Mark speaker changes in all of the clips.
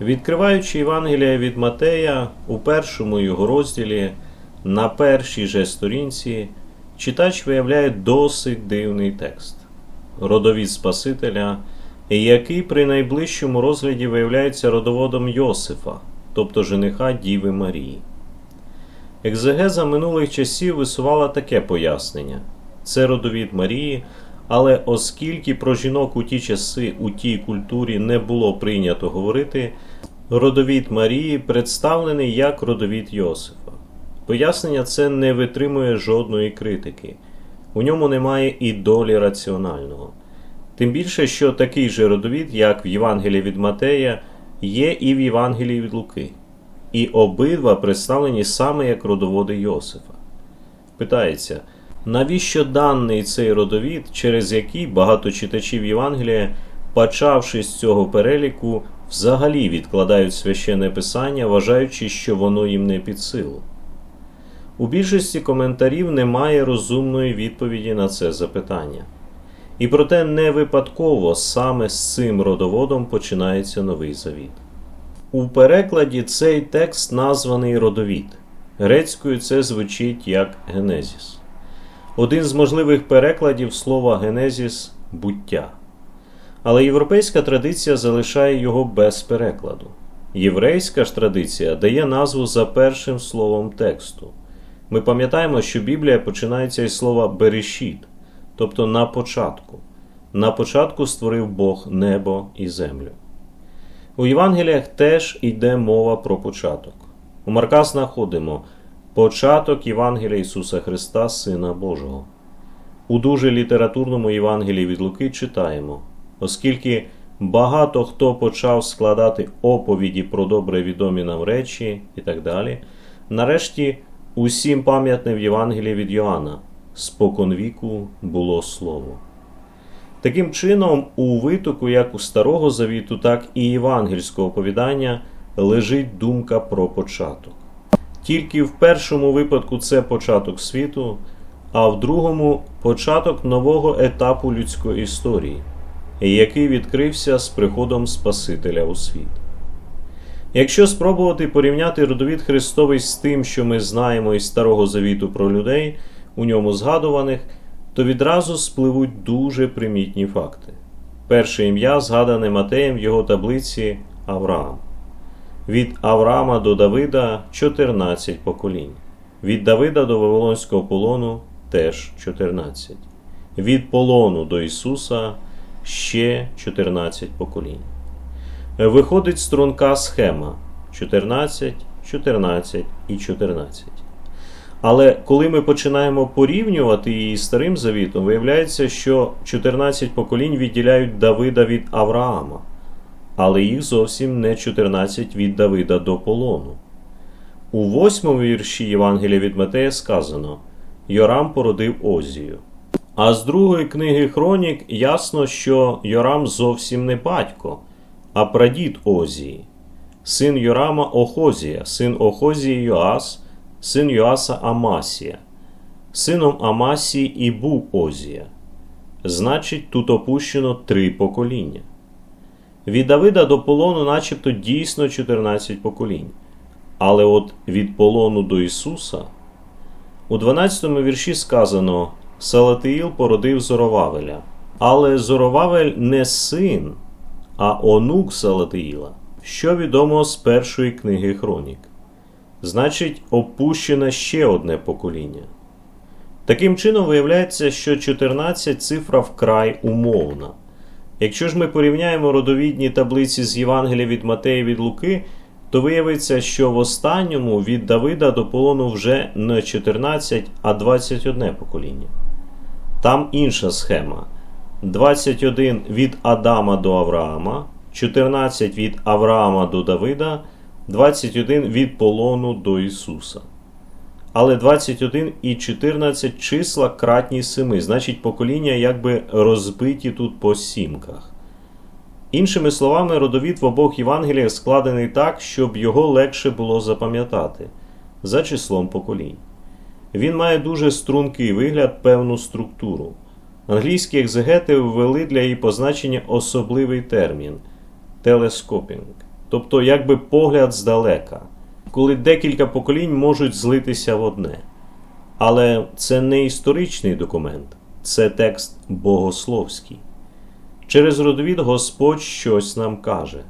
Speaker 1: Відкриваючи Євангелія від Матея у першому його розділі, на першій же сторінці, читач виявляє досить дивний текст родовід Спасителя, який при найближчому розгляді виявляється родоводом Йосифа, тобто жениха Діви Марії. Екзегеза минулих часів висувала таке пояснення: це родовід Марії, але оскільки про жінок у ті часи у тій культурі не було прийнято говорити, родовід Марії представлений як родовід Йосифа. Пояснення це не витримує жодної критики, у ньому немає і долі раціонального. Тим більше, що такий же родовід, як в Євангелії від Матея, є і в Євангелії від Луки, і обидва представлені саме як родоводи Йосифа. Питається, навіщо даний цей родовід, через який багато читачів Євангелія, почавши з цього переліку, взагалі відкладають священне писання, вважаючи, що воно їм не під силу? У більшості коментарів немає розумної відповіді на це запитання. І проте не випадково саме з цим родоводом починається новий завіт. У перекладі цей текст названий родовід. Грецькою це звучить як Генезіс. Один з можливих перекладів слова Генезіс буття. Але європейська традиція залишає його без перекладу. Єврейська ж традиція дає назву за першим словом тексту. Ми пам'ятаємо, що Біблія починається із слова берешіт, тобто на початку. На початку створив Бог небо і землю. У Євангеліях теж йде мова про початок. У Марка знаходимо початок Євангелія Ісуса Христа, Сина Божого. У дуже літературному Євангелії від Луки читаємо, оскільки багато хто почав складати оповіді про добре відомі нам речі і так далі, нарешті усім пам'ятне в Євангелії від Йоанна споконвіку було слово. Таким чином, у витоку як у Старого Завіту, так і євангельського оповідання лежить думка про початок. Тільки в першому випадку це початок світу, а в другому початок нового етапу людської історії, який відкрився з приходом Спасителя у світ. Якщо спробувати порівняти родовід Христовий з тим, що ми знаємо із Старого Завіту про людей, у ньому згадуваних, то відразу спливуть дуже примітні факти. Перше ім'я згадане Матеєм в його таблиці Авраам. Від Авраама до Давида 14 поколінь. Від Давида до Вавилонського полону теж 14. Від полону до Ісуса ще 14 поколінь. Виходить струнка схема 14, 14 і 14. Але коли ми починаємо порівнювати її з Старим Завітом, виявляється, що 14 поколінь відділяють Давида від Авраама, але їх зовсім не 14 від Давида до полону. У восьмому вірші Євангелія від Матея сказано: Йорам породив Озію. А з другої книги Хронік ясно, що Йорам зовсім не батько, а прадід Озії, син Йорама Охозія, син Охозії Йоас син Йоаса Амасія. Сином Амасії і був Озія. Значить, тут опущено три покоління. Від Давида до полону, начебто дійсно 14 поколінь. Але от від полону до Ісуса у 12 му вірші сказано: Салатиїл породив Зоровавеля. Але Зоровавель не син, а онук Салатиїла, що відомо з першої книги Хронік значить опущено ще одне покоління. Таким чином, виявляється, що 14 цифра вкрай умовна. Якщо ж ми порівняємо родовідні таблиці з Євангелія від Матея від Луки, то виявиться, що в останньому від Давида до полону вже не 14, а 21 покоління. Там інша схема: 21 від Адама до Авраама, 14 від Авраама до Давида. 21 від полону до Ісуса. Але 21 і 14 числа кратні 7, значить покоління якби розбиті тут по сімках. Іншими словами, родовід в обох Євангеліях складений так, щоб його легше було запам'ятати за числом поколінь. Він має дуже стрункий вигляд, певну структуру. Англійські екзегети ввели для її позначення особливий термін телескопінг тобто якби погляд здалека, коли декілька поколінь можуть злитися в одне. Але це не історичний документ, це текст богословський. Через родовід Господь щось нам каже.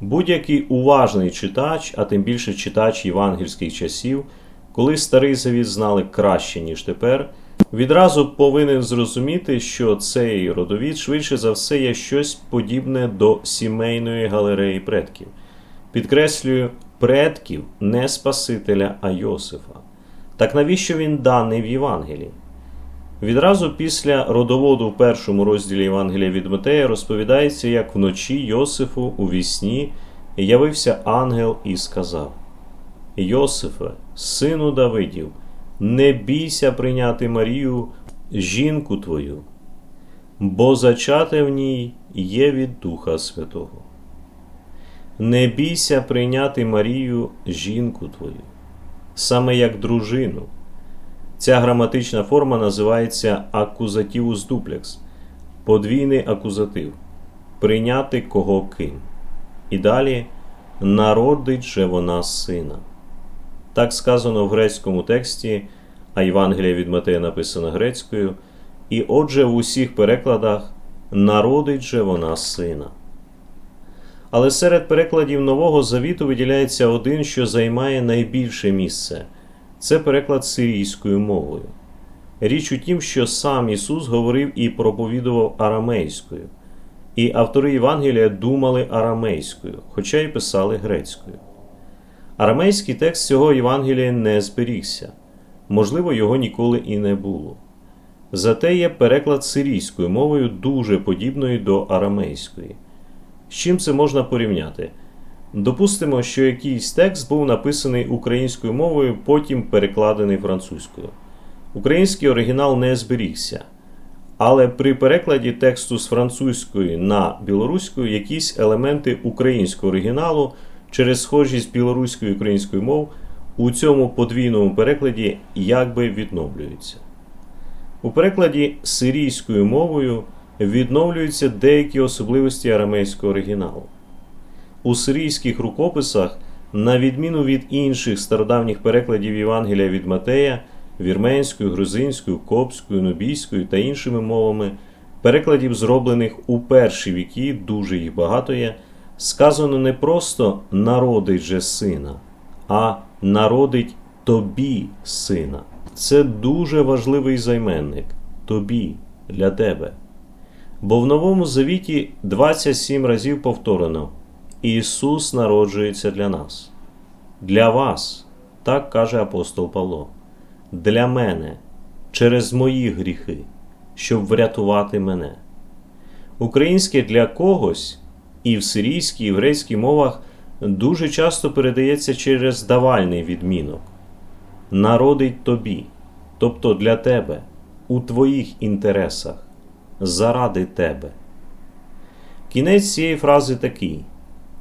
Speaker 1: Будь-який уважний читач, а тим більше читач євангельських часів, коли старий завіт знали краще, ніж тепер, відразу повинен зрозуміти, що цей родовід швидше за все є щось подібне до сімейної галереї предків. Підкреслюю, предків не Спасителя, а Йосифа. Так навіщо він даний в Євангелії? Відразу після родоводу в першому розділі Євангелія від Матея розповідається, як вночі Йосифу у вісні явився ангел і сказав: Йосифе, сину Давидів, не бійся прийняти Марію, жінку твою, бо зачате в ній є від Духа Святого. Не бійся прийняти Марію, жінку твою, саме як дружину. Ця граматична форма називається акузативус дуплекс, подвійний акузатив прийняти кого ким. І далі народить же вона сина. Так сказано в грецькому тексті, а Євангелія від Матея написано грецькою, і отже в усіх перекладах народить же вона сина. Але серед перекладів Нового Завіту виділяється один, що займає найбільше місце це переклад сирійською мовою. Річ у тім, що сам Ісус говорив і проповідував арамейською, і автори Євангелія думали арамейською, хоча й писали грецькою. Арамейський текст цього Євангелія не зберігся, можливо, його ніколи і не було. Зате є переклад сирійською мовою дуже подібною до арамейської. З чим це можна порівняти? Допустимо, що якийсь текст був написаний українською мовою, потім перекладений французькою. Український оригінал не зберігся. Але при перекладі тексту з французької на білоруську якісь елементи українського оригіналу через схожість білоруської і української мов у цьому подвійному перекладі якби відновлюються. У перекладі сирійською мовою відновлюються деякі особливості арамейського оригіналу. У сирійських рукописах, на відміну від інших стародавніх перекладів Євангелія від Матея, вірменською, грузинською, копською, нубійською та іншими мовами, перекладів, зроблених у перші віки, дуже їх багато є, сказано не просто народить же сина, а народить тобі сина. Це дуже важливий займенник тобі для тебе. Бо в Новому Завіті 27 разів повторено. Ісус народжується для нас, для вас, так каже апостол Павло, для мене, через мої гріхи, щоб врятувати мене. Українське для когось і в сирійській, і в грецькій мовах дуже часто передається через давальний відмінок. Народить тобі, тобто для тебе, у твоїх інтересах, заради тебе. Кінець цієї фрази такий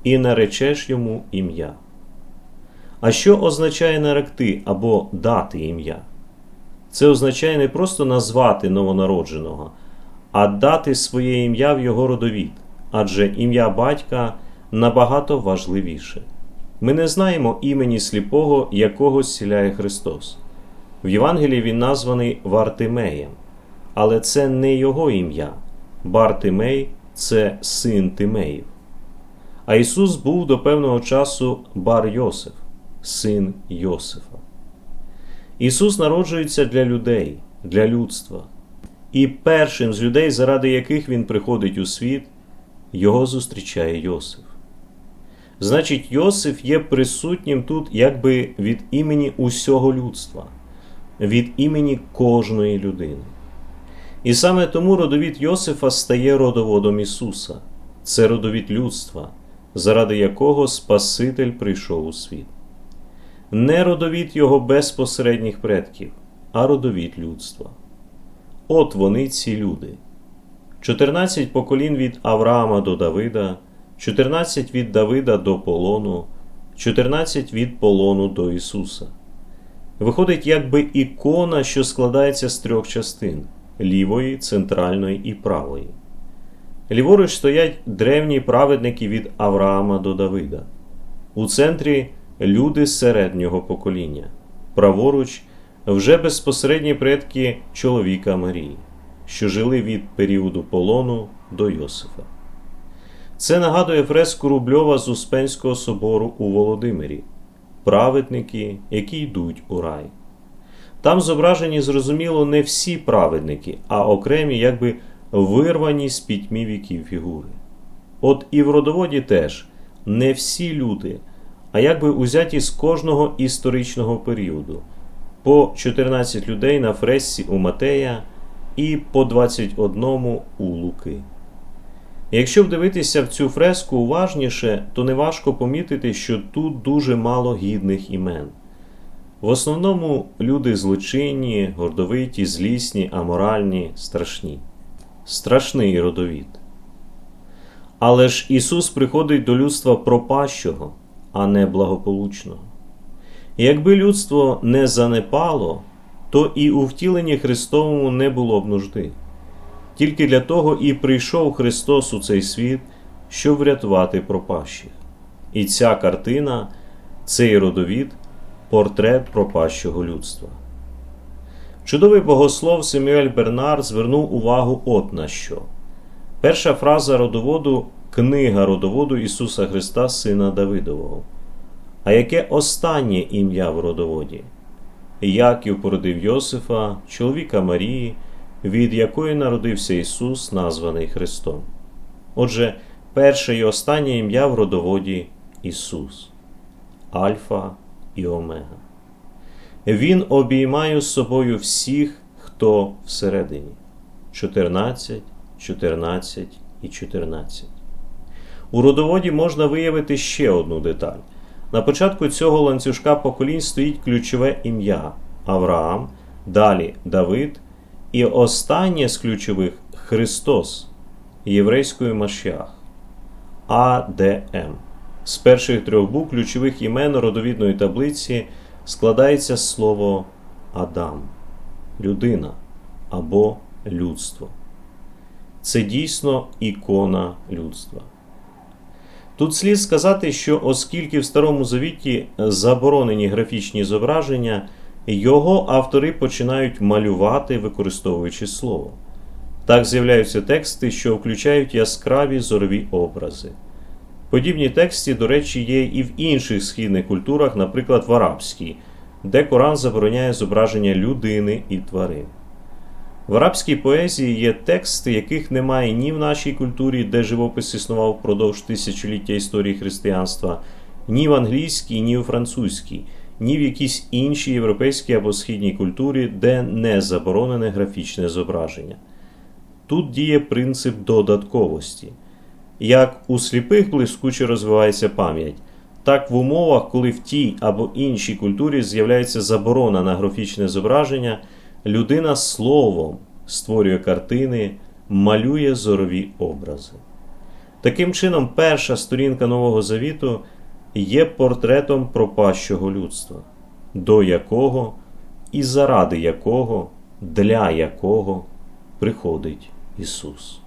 Speaker 1: і наречеш йому ім'я. А що означає наректи або дати ім'я? Це означає не просто назвати новонародженого, а дати своє ім'я в його родовід, адже ім'я батька набагато важливіше. Ми не знаємо імені сліпого, якого зціляє Христос. В Євангелії він названий Вартимеєм, але це не його ім'я. Бартимей це син Тимеїв. А Ісус був до певного часу Бар Йосиф, син Йосифа. Ісус народжується для людей, для людства. І першим з людей, заради яких Він приходить у світ, його зустрічає Йосиф. Значить, Йосиф є присутнім тут якби від імені усього людства, від імені кожної людини. І саме тому родовід Йосифа стає родоводом Ісуса, це родовід людства заради якого Спаситель прийшов у світ. Не родовід його безпосередніх предків, а родовід людства. От вони ці люди. 14 поколін від Авраама до Давида, 14 від Давида до полону, 14 від полону до Ісуса. Виходить, якби ікона, що складається з трьох частин лівої, центральної і правої. Ліворуч стоять древні праведники від Авраама до Давида. У центрі люди середнього покоління. Праворуч вже безпосередні предки чоловіка Марії, що жили від періоду полону до Йосифа. Це нагадує фреску Рубльова з Успенського собору у Володимирі праведники, які йдуть у рай. Там зображені, зрозуміло, не всі праведники, а окремі, якби вирвані з пітьмі віків фігури. От і в родоводі теж не всі люди, а якби узяті з кожного історичного періоду, по 14 людей на фресці у Матея і по 21 у Луки. Якщо вдивитися в цю фреску уважніше, то неважко помітити, що тут дуже мало гідних імен. В основному люди злочинні, гордовиті, злісні, аморальні, страшні. Страшний родовід. Але ж Ісус приходить до людства пропащого, а не благополучного. Якби людство не занепало, то і у втіленні Христовому не було б нужди. Тільки для того і прийшов Христос у цей світ, щоб врятувати пропащих. І ця картина, цей родовід портрет пропащого людства. Чудовий богослов Семюель Бернар звернув увагу от на що. Перша фраза родоводу книга родоводу Ісуса Христа, Сина Давидового. А яке останнє ім'я в родоводі? Яків породив Йосифа, чоловіка Марії, від якої народився Ісус, названий Христом. Отже, перше і останнє ім'я в родоводі Ісус, Альфа і Омега. Він обіймає з собою всіх, хто всередині. 14, 14 і 14. У родоводі можна виявити ще одну деталь. На початку цього ланцюжка поколінь стоїть ключове ім'я Авраам, далі Давид, і останнє з ключових Христос єврейською Машіах АДМ. З перших трьох букв ключових імен родовідної таблиці складається слово Адам, людина або людство. Це дійсно ікона людства. Тут слід сказати, що оскільки в Старому Завіті заборонені графічні зображення, його автори починають малювати, використовуючи слово. Так з'являються тексти, що включають яскраві зорові образи. Подібні тексти, до речі, є і в інших східних культурах, наприклад, в арабській, де Коран забороняє зображення людини і тварин. В арабській поезії є тексти, яких немає ні в нашій культурі, де живопис існував впродовж тисячоліття історії християнства, ні в англійській, ні у французькій, ні в якійсь іншій європейській або східній культурі, де не заборонене графічне зображення. Тут діє принцип додатковості. Як у сліпих блискуче розвивається пам'ять, так в умовах, коли в тій або іншій культурі з'являється заборона на графічне зображення, людина словом створює картини, малює зорові образи. Таким чином, перша сторінка Нового Завіту є портретом пропащого людства, до якого і заради якого, для якого приходить Ісус.